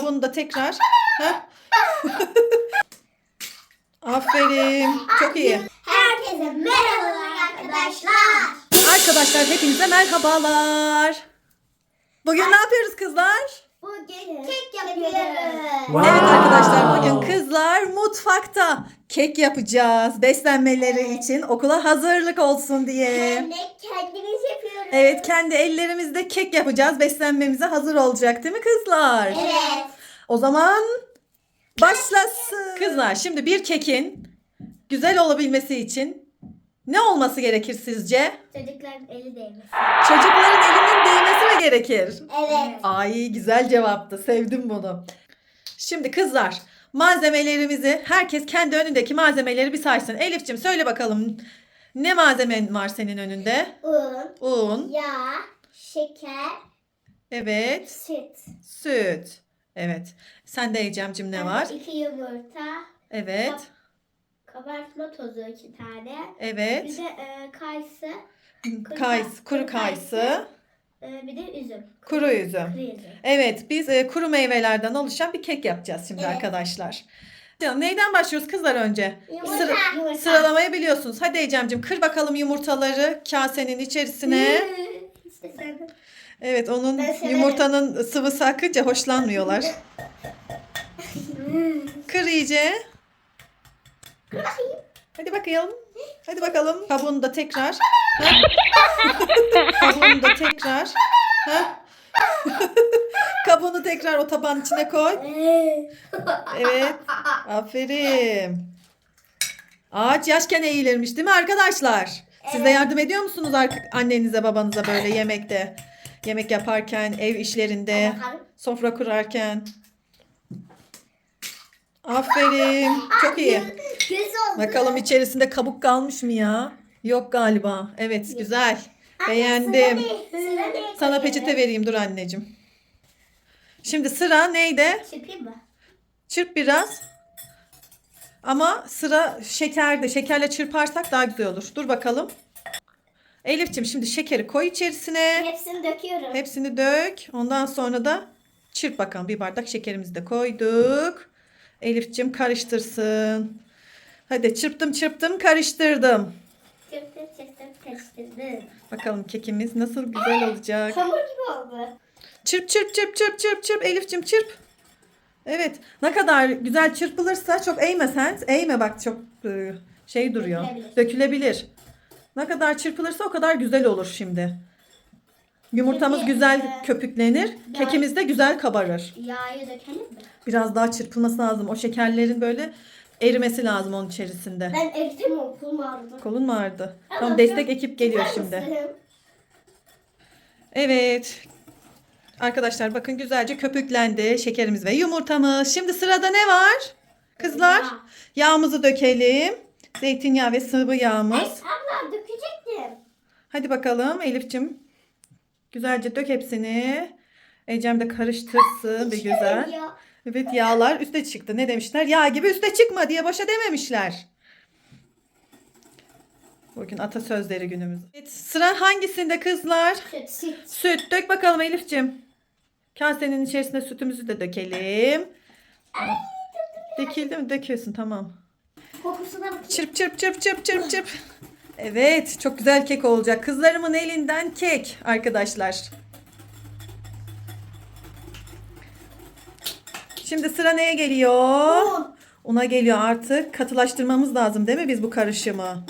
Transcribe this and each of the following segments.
Kabuğunu da tekrar. Heh. Aferin. Çok iyi. Herkese merhabalar arkadaşlar. Arkadaşlar hepinize merhabalar. Bugün ne yapıyoruz kızlar? Bugün kek yapıyoruz. Evet arkadaşlar bugün kızlar mutfakta kek yapacağız. Beslenmeleri için okula hazırlık olsun diye. De kendimiz. Evet kendi ellerimizde kek yapacağız. Beslenmemize hazır olacak değil mi kızlar? Evet. O zaman başlasın. Kızlar şimdi bir kekin güzel olabilmesi için ne olması gerekir sizce? Çocukların eli değmiş. Çocukların elinin değmesi mi gerekir? Evet. Ay güzel cevaptı. Sevdim bunu. Şimdi kızlar malzemelerimizi herkes kendi önündeki malzemeleri bir saysın. Elifçim söyle bakalım ne malzemen var senin önünde? Un, Un, yağ, şeker, evet, süt. süt. Evet. Sen de Ecem'cim ne var? İki yumurta, Evet, kabartma tozu iki tane. Bir evet. de e, kayısı, Kayısı, kuru kayısı, e, bir de üzüm. kuru üzüm. Kuru üzüm. Evet, biz e, kuru meyvelerden oluşan bir kek yapacağız şimdi Evet. arkadaşlar. Neyden başlıyoruz kızlar önce? Yumurta. Sıra- Yumurta. Sıralamayı biliyorsunuz. Hadi Ecem'cim kır bakalım yumurtaları kasenin içerisine. Evet onun yumurtanın sıvısı akınca hoşlanmıyorlar. Kır iyice. Hadi bakalım. Hadi bakalım. Kabuğunu da tekrar. Kabuğunu da tekrar. Ha? Kabuğunu tekrar o tabağın içine koy. Evet. Aferin. Ağaç yaşken eğilirmiş değil mi arkadaşlar? Siz de yardım ediyor musunuz annenize babanıza böyle yemekte? Yemek yaparken, ev işlerinde, sofra kurarken. Aferin. Çok iyi. Bakalım içerisinde kabuk kalmış mı ya? Yok galiba. Evet güzel. Beğendim. Sana peçete vereyim dur anneciğim. Şimdi sıra neydi? Çırpayım mı? Çırp biraz. Ama sıra şekerde. Şekerle çırparsak daha güzel olur. Dur bakalım. Elifçim şimdi şekeri koy içerisine. Hepsini döküyorum. Hepsini dök. Ondan sonra da çırp bakalım. Bir bardak şekerimizi de koyduk. Elifçim karıştırsın. Hadi çırptım çırptım karıştırdım. Çırptım çırptım karıştırdım. Bakalım kekimiz nasıl güzel olacak. Hamur gibi oldu. Çırp çırp çırp çırp çırp çırp Elifçim çırp. Evet. Ne kadar güzel çırpılırsa çok eğme sen. Eğme bak çok e, şey duruyor. Dökülebilir. Dökülebilir. Ne kadar çırpılırsa o kadar güzel olur şimdi. Yumurtamız Peki, güzel e, köpüklenir. ben- Kekimiz de güzel kabarır. Yağı dökelim mi? Biraz daha çırpılması lazım. O şekerlerin böyle erimesi lazım onun içerisinde. Ben eritemem okulum ağrıdı. Kolun mu ağrıdı? Ama Tamam destek ekip geliyor şimdi. Evet. Arkadaşlar bakın güzelce köpüklendi şekerimiz ve yumurtamız. Şimdi sırada ne var? Kızlar Yağ. yağımızı dökelim. Zeytinyağı ve sıvı Ay yağımız. abla dökecektim. Hadi bakalım Elif'cim. Güzelce dök hepsini. Ecem de karıştırsın bir güzel. Evet yağlar üste çıktı. Ne demişler? Yağ gibi üste çıkma diye boşa dememişler. Bugün atasözleri günümüz. Evet, sıra hangisinde kızlar? Süt. Süt. Süt dök bakalım Elif'cim. Kasenin içerisine sütümüzü de dökelim. Döküldü mü? Döküyorsun tamam. Kokusuna bakayım. Çırp çırp çırp çırp çırp çırp. Evet çok güzel kek olacak. Kızlarımın elinden kek arkadaşlar. Şimdi sıra neye geliyor? Un. Una geliyor artık. Katılaştırmamız lazım değil mi biz bu karışımı?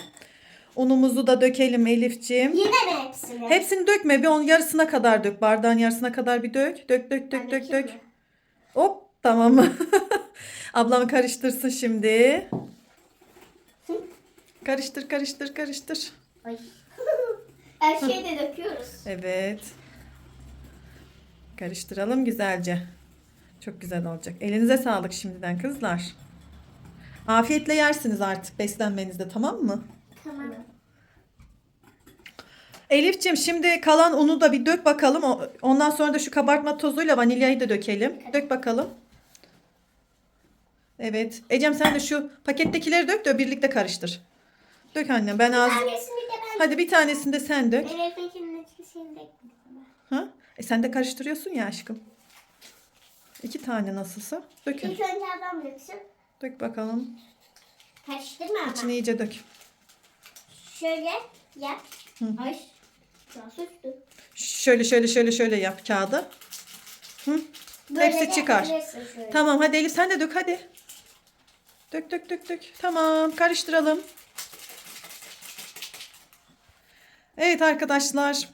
Unumuzu da dökelim Elif'ciğim. Yine mi hepsini? Hepsini dökme. Bir onun yarısına kadar dök. Bardağın yarısına kadar bir dök. Dök dök dök Ben dök dök. mi? Hop tamam? Ablam karıştırsın şimdi. Karıştır karıştır karıştır. Ay. Her şeyi de döküyoruz. Evet. Karıştıralım güzelce. Çok güzel olacak. Elinize sağlık şimdiden kızlar. Afiyetle yersiniz artık beslenmenizde tamam mı? Elif'ciğim şimdi kalan unu da bir dök bakalım. Ondan sonra da şu kabartma tozuyla vanilyayı da dökelim. Dök bakalım. Evet. Ecem sen de şu pakettekileri dök de birlikte karıştır. Dök annem ben az. Hadi bir tanesini de sen dök. Ha? E sen de karıştırıyorsun ya aşkım. İki tane nasılsa. Dökün. İlk önce ablam döksün. Dök bakalım. Karıştırma ama. İçine iyice dök. Şöyle yap. Ay. Şöyle şöyle şöyle şöyle yap kağıdı. Hı? Böyle Hepsi de çıkar. şöyle. Tamam hadi Elif sen de dök hadi. Dök dök dök dök. Tamam karıştıralım. Evet arkadaşlar.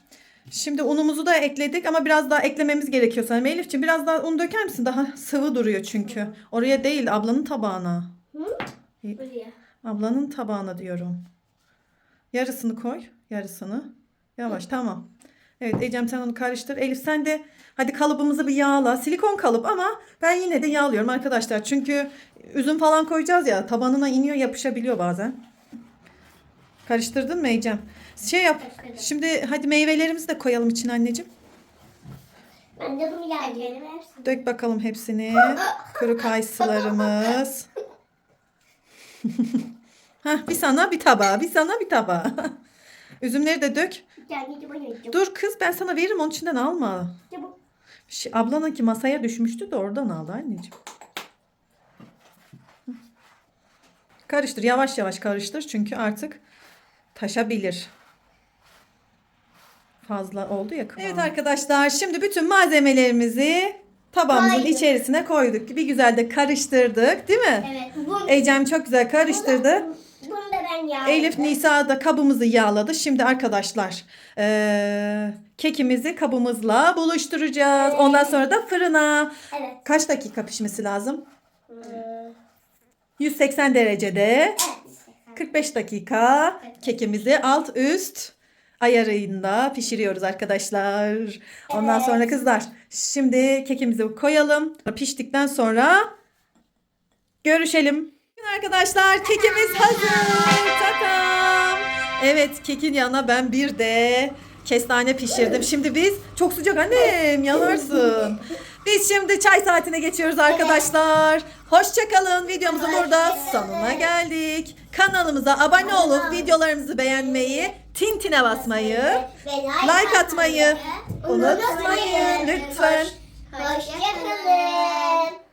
Şimdi unumuzu da ekledik ama biraz daha eklememiz gerekiyor sanırım. Elifciğim biraz daha un döker misin? Daha sıvı duruyor çünkü. Oraya değil ablanın tabağına. Hı? Buraya. Ablanın tabağına diyorum. Yarısını koy. Yarısını. Yavaş tamam. Evet Ecem sen onu karıştır. Elif sen de hadi kalıbımızı bir yağla. Silikon kalıp ama ben yine de yağlıyorum arkadaşlar. Çünkü üzüm falan koyacağız ya tabanına iniyor yapışabiliyor bazen. Karıştırdın mı Ecem? Şey yap. Şimdi hadi meyvelerimizi de koyalım içine anneciğim. Ben de bunu hepsini. Dök bakalım hepsini. Kuru kayısılarımız. Hah, bir sana bir tabağa, bir sana bir tabağa. Üzümleri de dök. Dur kız ben sana veririm onun içinden alma. Çabuk. Ş- Ablanınki masaya düşmüştü de oradan aldı anneciğim. Karıştır yavaş yavaş karıştır çünkü artık taşabilir. Fazla oldu ya kıvamı. Evet arkadaşlar şimdi bütün malzemelerimizi tabağımızın Koyduk. içerisine koyduk. Bir güzel de karıştırdık değil mi? Evet. Ecem çok güzel karıştırdı. Bunu da ben yağladım. Elif Nisa da kabımızı yağladı. Şimdi arkadaşlar eee, kekimizi kabımızla buluşturacağız. Ondan sonra da fırına. Evet. Kaç dakika pişmesi lazım? Ee, 180 derecede. evet. 45 dakika kekimizi alt üst ayarında pişiriyoruz arkadaşlar. Ondan Evet. sonra kızlar şimdi kekimizi koyalım. Piştikten sonra görüşelim. Arkadaşlar kekimiz hazır. Takam. Evet kekin yanına ben bir de kestane pişirdim. Şimdi biz çok sıcak annem yanarsın. Biz şimdi çay saatine geçiyoruz arkadaşlar. Hoşçakalın. Videomuzun burada sonuna geldik. Kanalımıza abone olup videolarımızı beğenmeyi, tintine basmayı, like atmayı unutmayın lütfen. Hoşçakalın.